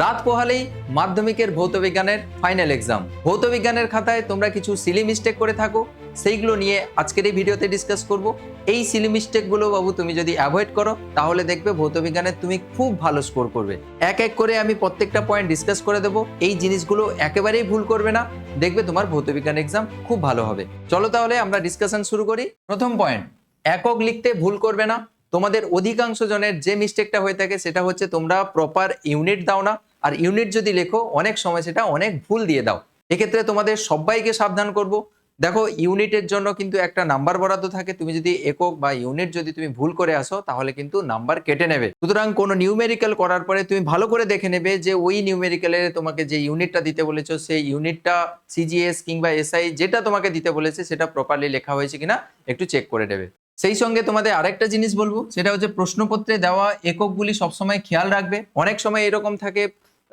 রাত পোহালেই মাধ্যমিকের ভৌতবিজ্ঞানের final exam. ভৌতবিজ্ঞানের খাতায় তোমরা কিছু সিলি মিস্টেক করে থাকো, সেইগুলো নিয়ে আজকের এই ভিডিওতে ডিসকাস করব। এই সিলি মিস্টেকগুলো বাবু তুমি যদি অ্যাভয়েড করো, তাহলে দেখবে ভৌতবিজ্ঞানের তুমি খুব ভালো স্কোর করবে। এক এক করে আমি প্রত্যেকটা পয়েন্ট ডিসকাস করে দেবো, এই জিনিসগুলো একেবারেই ভুল করবে না। দেখবে তোমার ভৌতবিজ্ঞান এক্সাম খুব ভালো হবে। চলো তাহলে আমরা ডিসকাশন শুরু করি। প্রথম পয়েন্ট একক লিখতে ভুল করবে না। তোমাদের অধিকাংশ জনের যে মিস্টেকটা হয়ে থাকে, সেটা হচ্ছে তোমরা প্রপার ইউনিট দাও না। আর ইউনিট যদি লেখো, অনেক সময় সেটা অনেক ভুল দিয়ে দাও। এক্ষেত্রে তোমাদের সবাইকে সাবধান করব। দেখো ইউনিটের জন্য কিন্তু একটা নাম্বার বরাদ্দ থাকে। তুমি যদি একক বা ইউনিট যদি তুমি ভুল করে আসো, তাহলে কিন্তু নাম্বার কেটে নেবে। সুতরাং কোনো নিউমেরিক্যাল করার পরে তুমি ভালো করে দেখে নেবে যে, ওই নিউমেরিক্যালে তোমাকে যে ইউনিটটা দিতে বলেছ, সেই ইউনিটটা সিজিএস কিংবা এসআই যেটা তোমাকে দিতে বলেছে, সেটা প্রপারলি লেখা হয়েছে কিনা, একটু চেক করে দেবে সেই সঙ্গে তোমাদের আরেকটা জিনিস বলব, সেটা হচ্ছে প্রশ্নপত্রে দেওয়া এককগুলি সবসময় খেয়াল রাখবে। অনেক সময় এরকম থাকে,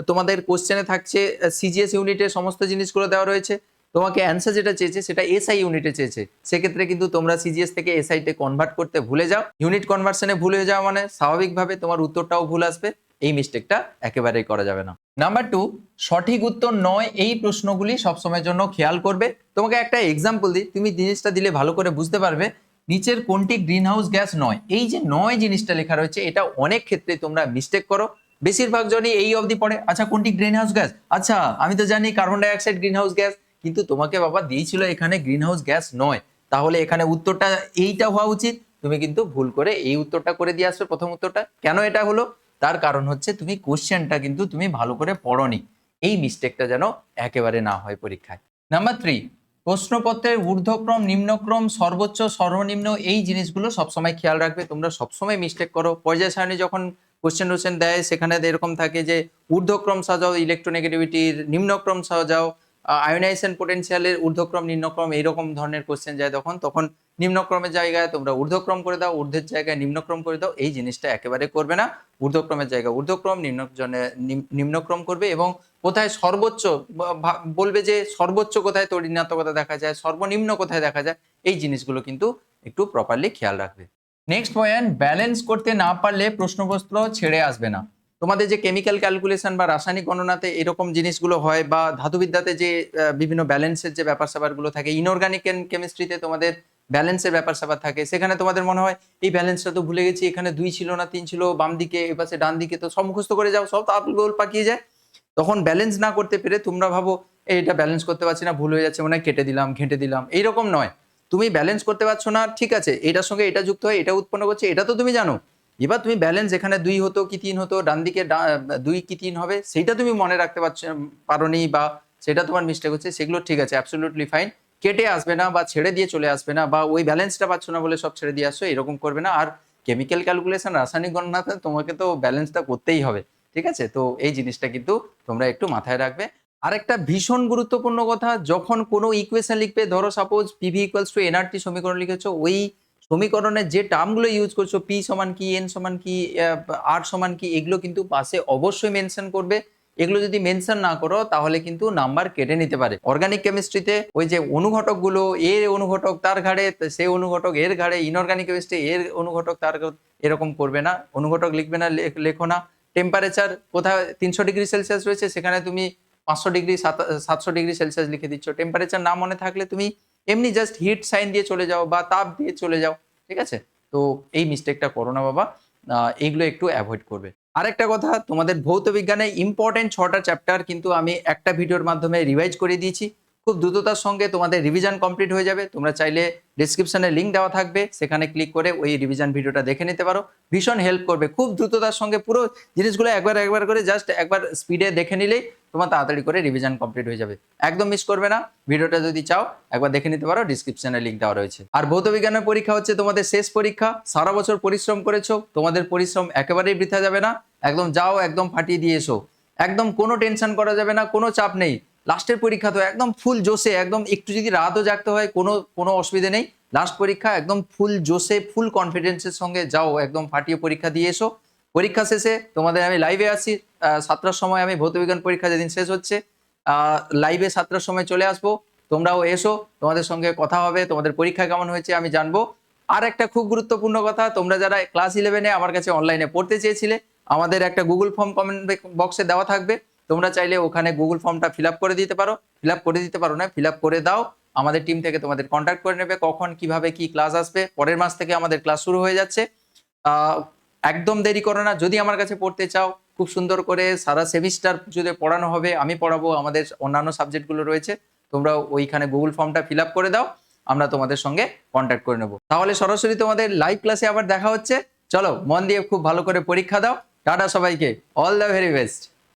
তোমাদের কোশ্চেনে থাকছে সিজিএস ইউনিটের সমস্ত জিনিসগুলো দেওয়া রয়েছে। তোমাকে অ্যান্সার যেটা চেয়েছে, সেটা এসআই ইউনিটে চেয়েছে। সেক্ষেত্রে কিন্তু তোমরা সিজিএস থেকে এসআইতে কনভার্ট করতে ভুলে যাও। ইউনিট কনভার্সনে ভুলে যাওয়া মানে স্বাভাবিকভাবে তোমার উত্তরটাও ভুল আসবে। এই মিস্টেকটা একেবারেই করা যাবে না। নাম্বার টু সঠিক উত্তর নয়, এই প্রশ্নগুলি সবসময়ের জন্য খেয়াল করবে। তোমাকে একটা এক্সাম্পল দিই, তুমি জিনিসটা দিলে ভালো করে বুঝতে পারবে। নিচের কোনটি গ্রিন হাউস গ্যাস নয়? এই যে নয় জিনিসটা লেখা রয়েছে, এটা অনেক ক্ষেত্রে তোমরা মিস্টেক করো। বেশিরভাগ জনই এই অবধি পড়ে আচ্ছা কোনটি গ্রিন হাউস গ্যাস? আচ্ছা আমি তো জানি carbon dioxide green house gas কিন্তু তোমাকে বাবা দিয়েছিল এখানে গ্রিন হাউস গ্যাস নয়। তাহলে এখানে উত্তরটা এইটা হওয়া উচিত। তুমি কিন্তু ভুল করে এই উত্তরটা করে দিয়ে আসবে প্রথম উত্তরটা। কেন এটা হলো? তার কারণ হচ্ছে তুমি কোশ্চেনটা কিন্তু তুমি ভালো করে পড়নি। এই মিস্টেকটা যেন একেবারে না হয় পরীক্ষায়। নাম্বার থ্রি প্রশ্নপত্রের ঊর্ধ্বক্রম, নিম্নক্রম, সর্বোচ্চ, সর্বনিম্ন এই জিনিসগুলো সবসময় খেয়াল রাখবে। তোমরা সবসময় মিস্টেক করো। পর্যায় সারণী যখন কোশ্চেন টোশ্চেন দেয়, সেখানে এরকম থাকে যে, ঊর্ধ্বক্রম সাজাও ইলেকট্রোনেগেটিভিটির নিম্নক্রম সাজাও। আয়োনাইজেশন পোটেনশিয়ালের ঊর্ধ্বক্রম, নিম্নক্রম এইরকম ধরনের কোশ্চেন যায় তখন। তখন নিম্নক্রমের জায়গায় তোমরা ঊর্ধ্বক্রম করে দাও, ঊর্ধ্বের জায়গায় নিম্নক্রম করে দাও, এই জিনিসটা একেবারে করবে না। ঊর্ধ্বক্রমের জায়গায় ঊর্ধ্বক্রম নিম্ন জনে- নিম- নিম্নক্রম করবে এবং কোথায় সর্বোচ্চ বলবে যে সর্বোচ্চ কোথায় তরিণাত্মকতা দেখা যায়, সর্বনিম্ন কোথায় দেখা যায়, এই জিনিসগুলো কিন্তু একটু প্রপারলি খেয়াল রাখবে। নেক্সট পয়েন্ট ব্যালেন্স করতে না পারলে প্রশ্নপত্র ছেড়ে আসবে না। তোমাদের যে কেমিক্যাল ক্যালকুলেশন বা রাসায়নিক গণনাতে এরকম জিনিসগুলো হয় বা ধাতুবিদ্যাতে যে বিভিন্ন ব্যালেন্সের যে ব্যাপার স্যাপারগুলো থাকে ইনঅর্গানিক কেমিস্ট্রিতে তোমাদের ব্যালেন্সের ব্যাপার স্যাপার থাকে। সেখানে তোমাদের মনে হয় এই ব্যালেন্সটা তো ভুলে গেছি এখানে দুই ছিল না তিন ছিল বাম দিকে এ পাশে ডান দিকে তো সব মুখস্থ করে যাও সব তো গোল পাকিয়ে যায়। তখন ব্যালেন্স না করতে পেরে তোমরা ভাবো "এই, এটা ব্যালেন্স করতে পারছি না ভুল হয়ে যাচ্ছে মনে হয় কেটে দিলাম ঘেঁটে দিলাম। এইরকম নয়। তুমি ব্যালেন্স করতে পারছ না ঠিক আছে এটার সঙ্গে এটা যুক্ত হয় এটা উৎপন্ন করছে এটা তো তুমি জানো। এবার তুমি ব্যালেন্স এখানে দুই হতো কি তিন হতো, ডান দিকে দুই কি তিন হবে, সেইটা তুমি মনে রাখতে পারছ পারোনি বা সেটা তোমার মিস্টেক হচ্ছে, সেগুলো ঠিক আছে অ্যাবসলিউটলি ফাইন কেটে আসবে না বা ছেড়ে দিয়ে চলে আসবে না বা ওই ব্যালেন্সটা পাচ্ছ না বলে সব ছেড়ে দিয়ে আসছো, এরকম করবে না। আর কেমিক্যাল ক্যালকুলেশন রাসায়নিক গণনাতে তোমাকে তো ব্যালেন্সটা করতেই হবে, ঠিক আছে? তো এই জিনিসটা কিন্তু তোমরা একটু মাথায় রাখবে। আরেকটা ভীষণ গুরুত্বপূর্ণ কথা, যখন কোনো ইকুয়েশন লিখবে, ধরো suppose PV equals to NRT সমীকরণ লিখেছো, ওই সমীকরণের যে টার্মগুলো ইউজ করছ পি সমান কি এন সমান কি আর সমান কি, এগুলো কিন্তু পাশে অবশ্যই মেনশন করবে। এগুলো যদি মেনশন না করো, তাহলে কিন্তু নাম্বার কেটে নিতে পারে। অর্গানিক কেমিস্ট্রিতে ওই যে অনুঘটকগুলো, এর অনুঘটক তার ঘাড়ে সে অনুঘটক এর ঘাড়ে ইনঅর্গানিক কেমিস্ট্রি এর অনুঘটক তার এরকম করবে না। অনুঘটক লিখবে না লেখ- না। টেম্পারেচার কোথায়, তিনশো ডিগ্রি সেলসিয়াস রয়েছে, সেখানে তুমি পাঁচশো ডিগ্রি সাতশো ডিগ্রি সেলসিয়াস লিখে দিচ্ছ। টেম্পারেচার না মনে থাকলে তুমি এমনি জাস্ট হিট সাইন দিয়ে চলে যাও বা তাপ দিয়ে চলে যাও, ঠিক আছে? তো এই মিস্টেকটা করো না বাবা এইগুলো একটু অ্যাভয়েড করবে। আরেকটা কথা, তোমাদের ভৌত বিজ্ঞানে ইম্পর্টেন্ট ছটা চ্যাপ্টার কিন্তু আমি একটা ভিডিওর মাধ্যমে রিভাইজ করে দিয়েছি। খুব দ্রুততার সঙ্গে তোমাদের রিভিশন কমপ্লিট হয়ে যাবে। তোমরা চাইলে ডিসক্রিপশনে লিঙ্ক দেওয়া থাকবে। সেখানে ক্লিক করে ওই রিভিশন ভিডিওটা দেখে নিতে পারো। ভীষণ হেল্প করবে। খুব দ্রুততার সঙ্গে পুরো জিনিসগুলো একবার একবার করে জাস্ট একবার স্পিডে দেখে নিলেই তোমার তাড়াতাড়ি করে রিভিশন কমপ্লিট হয়ে যাবে। একদম মিস করবে না। ভিডিওটা যদি চাও, একবার দেখে নিতে পারো। ডিসক্রিপশনে লিঙ্ক দেওয়া রয়েছে। আর ভৌত বিজ্ঞানের পরীক্ষা হচ্ছে তোমাদের শেষ পরীক্ষা। সারা বছর পরিশ্রম করেছ। তোমাদের পরিশ্রম একেবারেই বৃথা যাবে না। একদম যাও, একদম ফাটিয়ে দিয়ে এসো। একদম কোনো টেনশন করা যাবে না। কোনো চাপ নেই। লাস্টের পরীক্ষা তো একদম ফুল জোশে একদম একটু যদি রাতও জাগতে হয়, কোনো কোনো অসুবিধে নেই। লাস্ট পরীক্ষা একদম ফুল জোশে ফুল কনফিডেন্সের সঙ্গে যাও, একদম ফাটিয়ে পরীক্ষা দিয়ে এসো। পরীক্ষা শেষে তোমাদের আমি লাইভে আসি সাতটার সময় আমি ভৌতবিজ্ঞান পরীক্ষা যেদিন শেষ হচ্ছে লাইভে সাতটার সময় চলে আসব। তোমরাও এসো, তোমাদের সঙ্গে কথা হবে, তোমাদের পরীক্ষা কেমন হয়েছে আমি জানব। আর একটা খুব গুরুত্বপূর্ণ কথা, তোমরা যারা ক্লাস ইলেভেনে আমার কাছে অনলাইনে পড়তে চেয়েছিলে, আমাদের একটা গুগল ফর্ম কমেন্ট বক্সে দেওয়া থাকবে। তোমরা চাইলে ওখানে গুগল ফর্মটা ফিল করে দিতে পারো। ফিল করে দিতে পারো না ফিল করে দাও। আমাদের টিম থেকে তোমাদের কন্ট্যাক্ট করে নেবে কখন, কীভাবে কি ক্লাস আসবে। পরের মাস থেকে আমাদের ক্লাস শুরু হয়ে যাচ্ছে। একদম দেরি করো না। যদি আমার কাছে পড়তে চাও, খুব সুন্দর করে সারা সেমিস্টার যদি পড়ানো হবে, আমি পড়াবো। আমাদের অন্যান্য সাবজেক্টগুলো রয়েছে তোমরা ওইখানে গুগল ফর্মটা ফিল করে দাও। আমরা তোমাদের সঙ্গে কন্ট্যাক্ট করে নেব। তাহলে সরাসরি তোমাদের লাইভ ক্লাসে আবার দেখা হচ্ছে। চলো, মন দিয়ে খুব ভালো করে পরীক্ষা দাও। টাটা সবাইকে। All the very best